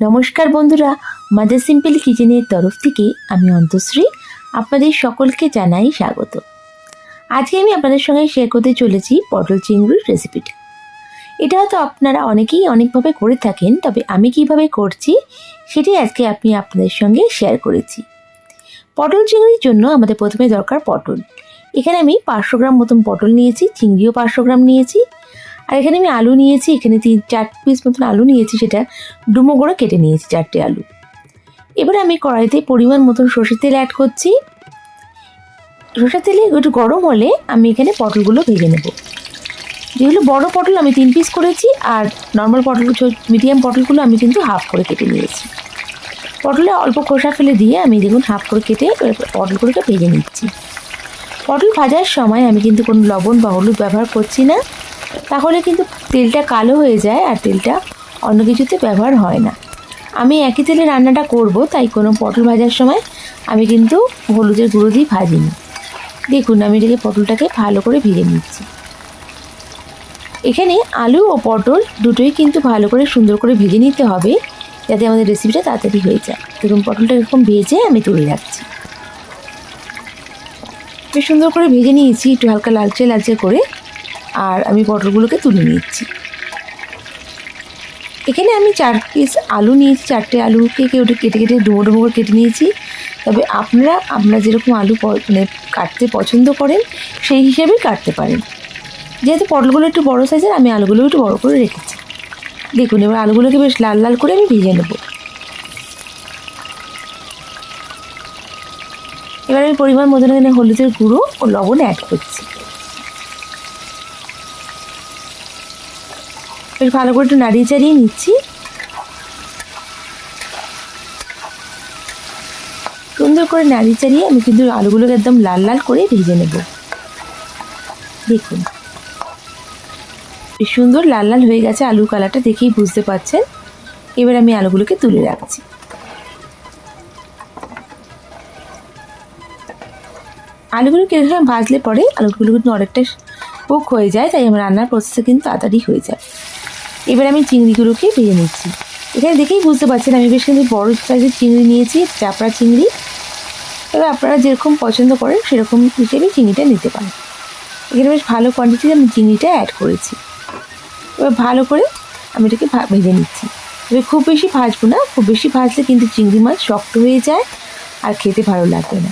নমস্কার বন্ধুরা mother simple কিচেনের তরফ থেকে আমি অন্তশ্রী আপনাদের সকলকে জানাই স্বাগত। আজকে আমি আপনাদের সঙ্গে শেয়ার করতে চলেছি পটল চিংড়ির রেসিপিটা এটা হয়তো আপনারা অনেকেই অনেকভাবে করে থাকেন, তবে আমি কীভাবে করছি সেটি আজকে আমি আপনাদের সঙ্গে শেয়ার করেছি। পটল চিংড়ির জন্য আমাদের প্রথমে দরকার পটল। এখানে আমি পাঁচশো গ্রাম মতন পটল নিয়েছি, চিংড়িও পাঁচশো গ্রাম নিয়েছি আর এখানে আমি আলু নিয়েছি, এখানে তিন, চার পিস মতন আলু নিয়েছি সেটা। ডুমো করে কেটে নিয়েছি চারটে আলু। এবার আমি কড়াইতে পরিমাণ মতন সর্ষের তেল অ্যাড করছি। সর্ষের তেলে একটু গরম হলে আমি এখানে পটলগুলো ভেজে নেব। যেগুলো বড় পটল আমি তিন পিস করেছি, আর নর্মাল পটল মিডিয়াম পটলগুলো আমি কিন্তু হাফ করে কেটে নিয়েছি। পটলে অল্প খোসা ফেলে দিয়ে আমি দেখুন হাফ করে কেটে পটলগুলোকে ভেজে নিচ্ছি। পটল ভাজার সময় আমি কিন্তু কোনো লবণ বা হলুদ ব্যবহার করছি না। তাহলে কিন্তু তেলটা কালো হয়ে যায় আর তেলটা অন্য কিছুতে ব্যবহার হয় না। আমি একই তেলে রান্নাটা করব, তাই কোনো পটল ভাজার সময় আমি কিন্তু হলুদের গুঁড়ো দিয়ে ভাজিনি। দেখুন, আমি এটাকে পটলটাকে ভালো করে ভেজে নিচ্ছি। এখানে আলু ও পটল দুটোই কিন্তু ভালো করে সুন্দর করে ভেজে নিতে হবে, যাতে আমাদের রেসিপিটা তাড়াতাড়ি হয়ে যায়। দেখুন, পটলটা এরকম ভেজে আমি তুলে রাখছি। বেশ সুন্দর করে ভেজে নিয়েছি, একটু হালকা লালচে লালচে করে। আর আমি পটলগুলোকে তুলে নিচ্ছি এখানে আমি চার পিস আলু নিয়েছি, চারটে আলুকে কেউ কেটে কেটে ডুমো ডুমো করে কেটে নিয়েছি। তবে আপনারা আপনারা যেরকম আলু মানে কাটতে পছন্দ করেন, সেই হিসেবেই কাটতে পারেন। যেহেতু পটলগুলো একটু বড়ো সাইজের আমি আলুগুলো একটু বড়ো করে রেখেছি। দেখুন, এবার আলুগুলোকে বেশ লাল লাল করে আমি ভেজে নেব। এবার আমি পরিমাণ মতন এখানে হলুদের গুঁড়ো ও লবণ অ্যাড করছি। বেশ ভালো করে একটু নাড়িয়ে চাড়িয়ে নিচ্ছি। সুন্দর করে নাড়িয়ে চাড়িয়ে আমি কিন্তু আলুগুলোকে একদম লাল লাল করে ভেজে নেব। দেখুন। সুন্দর লাল লাল হয়ে গেছে আলুর কালারটা, দেখেই বুঝতে পারছেন এবার আমি আলুগুলোকে তুলে রাখছি। আলুগুলো কীরকম ভাজলে পরে আলুগুলো কিন্তু অনেকটা পোক হয়ে যায়, তাই আমার রান্নার প্রসেসে কিন্তু তাড়াতাড়ি হয়ে যায়। এবার আমি চিংড়িগুলোকে ভেজে নিচ্ছি। এখানে দেখেই বুঝতে পারছেন, আমি বেশ কিন্তু বড় সাইজের চিংড়ি নিয়েছি, চাপড়া চিংড়ি। এবার আপনারা যেরকম পছন্দ করেন, সেরকম হিসেবে চিংড়িটা নিতে পারেন। এখানে বেশ ভালো কোয়ান্টিটিতে আমি চিংড়িটা অ্যাড করেছি। এবার ভালো করে আমি এটাকে ভেজে নিচ্ছি। এবার খুব বেশি ভাজবো না, খুব বেশি ভাজলে কিন্তু চিংড়ি মাছ শক্ত হয়ে যায় আর খেতে ভালো লাগবে না।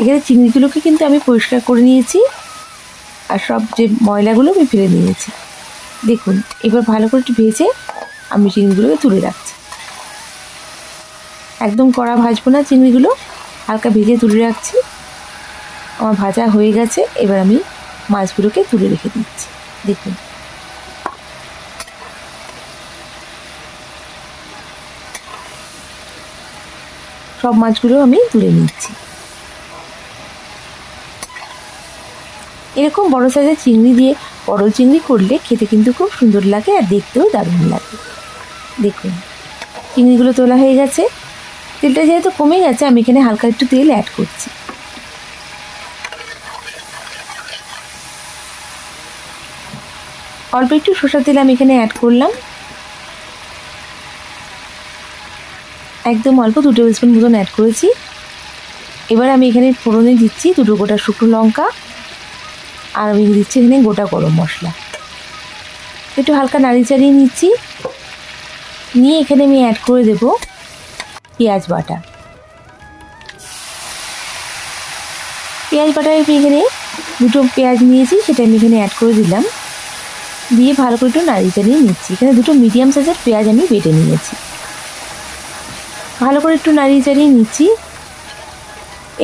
এখানে চিংড়িগুলোকে কিন্তু আমি পরিষ্কার করে নিয়েছি। আর সব যে ময়লাগুলো আমি ফেলে নিয়েছি। দেখুন, এবার ভালো করে একটু ভেজে আমি চিংড়িগুলোকে তুলে রাখছি। একদম কড়া ভাজবো না চিংড়িগুলো হালকা ভেজে তুলে রাখছি। আমার ভাজা হয়ে গেছে, এবার আমি মাছগুলোকে তুলে রেখে দিচ্ছি। দেখুন। সব মাছগুলো আমি তুলে নিচ্ছি। এরকম বড় সাইজের চিংড়ি দিয়ে পটল চিংড়ি করলে খেতে কিন্তু খুব সুন্দর লাগে আর দেখতেও দারুণ লাগে। দেখুন, চিংড়িগুলো তোলা হয়ে গেছে। তেলটা যেহেতু কমে গেছে, আমি এখানে হালকা একটু তেল অ্যাড করছি। অল্প একটু সর্ষার তেল আমি এখানে অ্যাড করলাম। একদম অল্প দু টেবিল স্পুন মতন অ্যাড করেছি। এবার আমি এখানে ফোড়নে দিচ্ছি দুটো গোটা শুকনো লঙ্কা। আর আমি দিচ্ছি এখানে গোটা গরম মশলা। একটু হালকা নাড়ি চাড়িয়ে নিচ্ছি। নিয়ে এখানে আমি অ্যাড করে দেব পেঁয়াজ বাটা। পেঁয়াজ বাটা আমি এখানে দুটো পেঁয়াজ নিয়েছি, সেটা আমি এখানে অ্যাড করে দিলাম। দিয়ে ভালো করে একটু নাড়ি চাড়িয়ে নিচ্ছি। এখানে দুটো মিডিয়াম সাইজের পেঁয়াজ আমি বেটে নিয়েছি। ভালো করে একটু নাড়িয়ে চাড়িয়ে নিচ্ছি।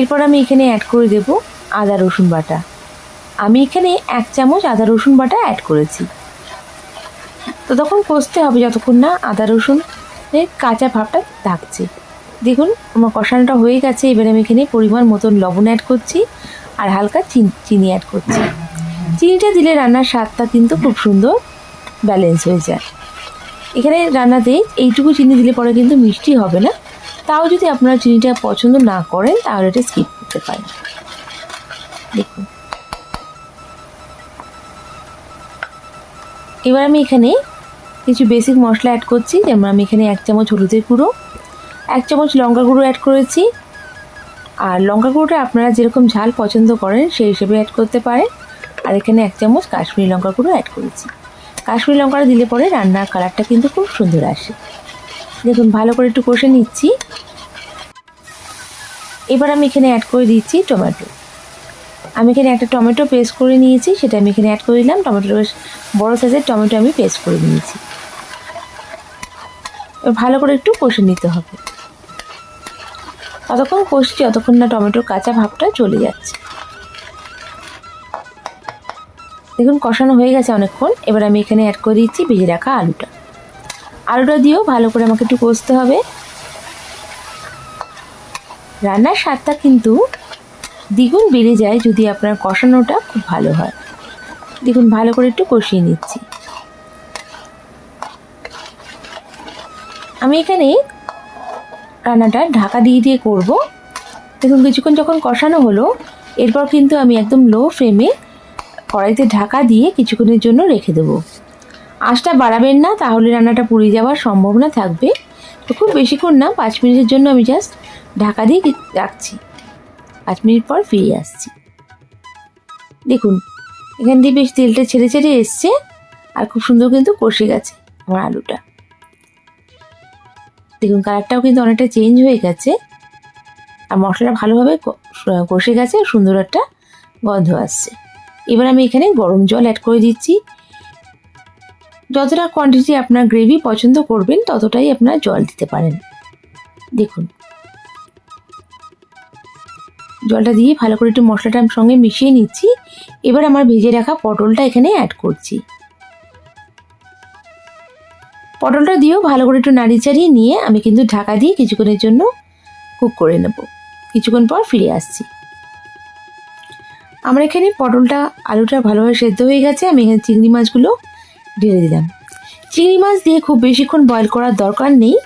এরপর আমি এখানে অ্যাড করে দেব আদা রসুন বাটা। আমি এখানে এক চামচ আদা রসুন বাটা অ্যাড করেছি। তো তখন কষতে হবে যতক্ষণ না আদা রসুন কাঁচা ভাবটা থাকছে। দেখুন, আমার কষানোটা হয়ে গেছে, এবার আমি এখানে পরিমাণ মতন লবণ অ্যাড করছি আর হালকা চিনি অ্যাড করছি। চিনিটা দিলে রান্নার স্বাদটা কিন্তু খুব সুন্দর ব্যালেন্স হয়ে যায়। এখানে রান্নাতে এইটুকু চিনি দিলে পরে কিন্তু মিষ্টি হবে না। তাও যদি আপনারা চিনিটা পছন্দ না করেন, তাহলে এটা স্কিপ করতে পারেন। দেখুন। এবার আমি এখানে কিছু বেসিক মশলা অ্যাড করছি। যেমন আমি এখানে এক চামচ হলুদের গুঁড়ো, এক চামচ লঙ্কা গুঁড়ো অ্যাড করেছি। আর লঙ্কা গুঁড়োটা আপনারা যেরকম ঝাল পছন্দ করেন, সেই হিসেবে অ্যাড করতে পারেন। আর এখানে এক চামচ কাশ্মীরি লঙ্কা গুঁড়ো অ্যাড করেছি। কাশ্মীরি লঙ্কাটা দিলে পরে রান্নার কালারটা কিন্তু খুব সুন্দর আসে। দেখুন, ভালো করে একটু কষে নিচ্ছি। এবার আমি এখানে অ্যাড করে দিচ্ছি টমেটো আমি এখানে একটা টমেটো পেস্ট করে নিয়েছি, সেটা আমি এখানে অ্যাড করে দিলাম টমেটো বড়ো সাইজের টমেটো আমি পেস্ট করে নিয়েছি। ভালো করে একটু কষে নিতে হবে। ততক্ষণ কষছি যতক্ষণ না টমেটোর কাঁচা ভাবটা চলে যাচ্ছে। দেখুন, কষানো হয়ে গেছে অনেকক্ষণ। এবার আমি এখানে অ্যাড করে দিচ্ছি ভেজে রাখা আলুটা। আলুটা দিয়েও ভালো করে আমাকে একটু কষতে হবে। রান্নার স্বাদটা কিন্তু দ্বিগুণ বেড়ে যায় যদি আপনার কষানোটা খুব ভালো হয়। দেখুন, ভালো করে একটু কষিয়ে নিচ্ছি। আমি এখানে রান্নাটা ঢাকা দিয়ে দিয়ে করব। দেখুন, কিছুক্ষণ যখন কষানো হলো, এরপর কিন্তু আমি একদম লো ফ্লেমে কড়াইতে ঢাকা দিয়ে কিছুক্ষণের জন্য রেখে দেবো। আঁচটা বাড়াবেন না, তাহলে রান্নাটা পুড়ে যাওয়ার সম্ভাবনা থাকবে। তো খুব বেশিক্ষণ না, পাঁচ মিনিটের জন্য আমি জাস্ট ঢাকা দিয়ে রাখছি। পাঁচ মিনিট পর ফিরে আসছি। দেখুন, এখান দিয়ে বেশ তেলটা ছেড়ে ছেড়ে এসছে আর খুব সুন্দর কিন্তু কষে গেছে আমার আলুটা। দেখুন, কালারটাও কিন্তু অনেকটা চেঞ্জ হয়ে গেছে আর মশলাটা ভালোভাবে কষে গেছে সুন্দর একটা গন্ধ আসছে। এবার আমি এখানে গরম জল অ্যাড করে দিচ্ছি। যতটা কোয়ান্টিটি আপনার গ্রেভি পছন্দ করবেন, ততটাই আপনার জল দিতে পারেন। দেখুন জলটা দিয়ে ভালো করে একটু মশলাটা সঙ্গে মিশিয়ে নিচ্ছি। এবার আমার ভেজে রাখা পটলটা এখানে অ্যাড করছি। পটলটা দিয়েও ভালো করে একটু নাড়ি চাড়িয়ে নিয়ে আমি কিন্তু ঢাকা দিয়ে কিছুক্ষণের জন্য কুক করে নেব। কিছুক্ষণ পর ফিরে আসছি। আমার এখানে পটলটা, আলুটা ভালোভাবে সেদ্ধ হয়ে গেছে, আমি এখানে চিংড়ি মাছগুলো ঢেলে দিলাম। চিংড়ি মাছ দিয়ে খুব বেশিক্ষণ বয়েল করার দরকার নেই।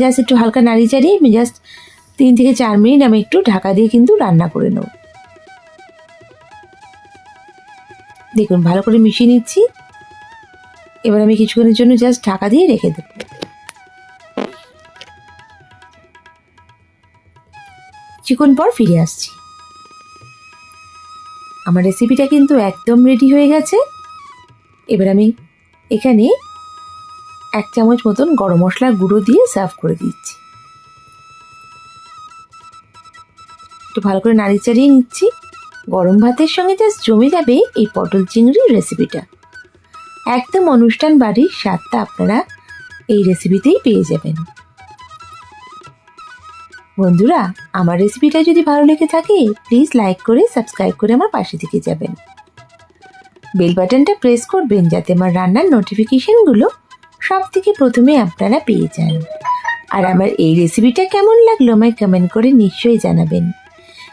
জাস্ট একটু হালকা নাড়ি চাড়িয়ে আমি জাস্ট তিন থেকে চার মিনিট আমি একটু ঢাকা দিয়ে কিন্তু রান্না করে নেব। দেখুন, ভালো করে মিশিয়ে নিচ্ছি। এবার আমি কিছুক্ষণের জন্য জাস্ট ঢাকা দিয়ে রেখে দেব। চিকন পর ফিরে আসছি। আমার রেসিপিটা কিন্তু একদম রেডি হয়ে গেছে। এবার আমি এখানে এক চামচ মতন গরম মশলার গুঁড়ো দিয়ে সার্ভ করে দিচ্ছি। একটু ভালো করে নাড়ি চাড়িয়ে নিচ্ছি। গরম ভাতের সঙ্গে জাস্ট জমে যাবে এই পটল চিংড়ির রেসিপিটা একদম অনুষ্ঠান বাড়ির স্বাদটা আপনারা এই রেসিপিতেই পেয়ে যাবেন। বন্ধুরা, আমার রেসিপিটা যদি ভালো লেগে থাকে প্লিজ লাইক করে সাবস্ক্রাইব করে আমার পাশে থেকে যাবেন। বেল বাটনটা প্রেস করবেন যাতে আমার রান্নার নোটিফিকেশনগুলো সব থেকে প্রথমে আপনারা পেয়ে যান। আর আমার এই রেসিপিটা কেমন লাগল আমায় কমেন্ট করে নিশ্চয়ই জানাবেন।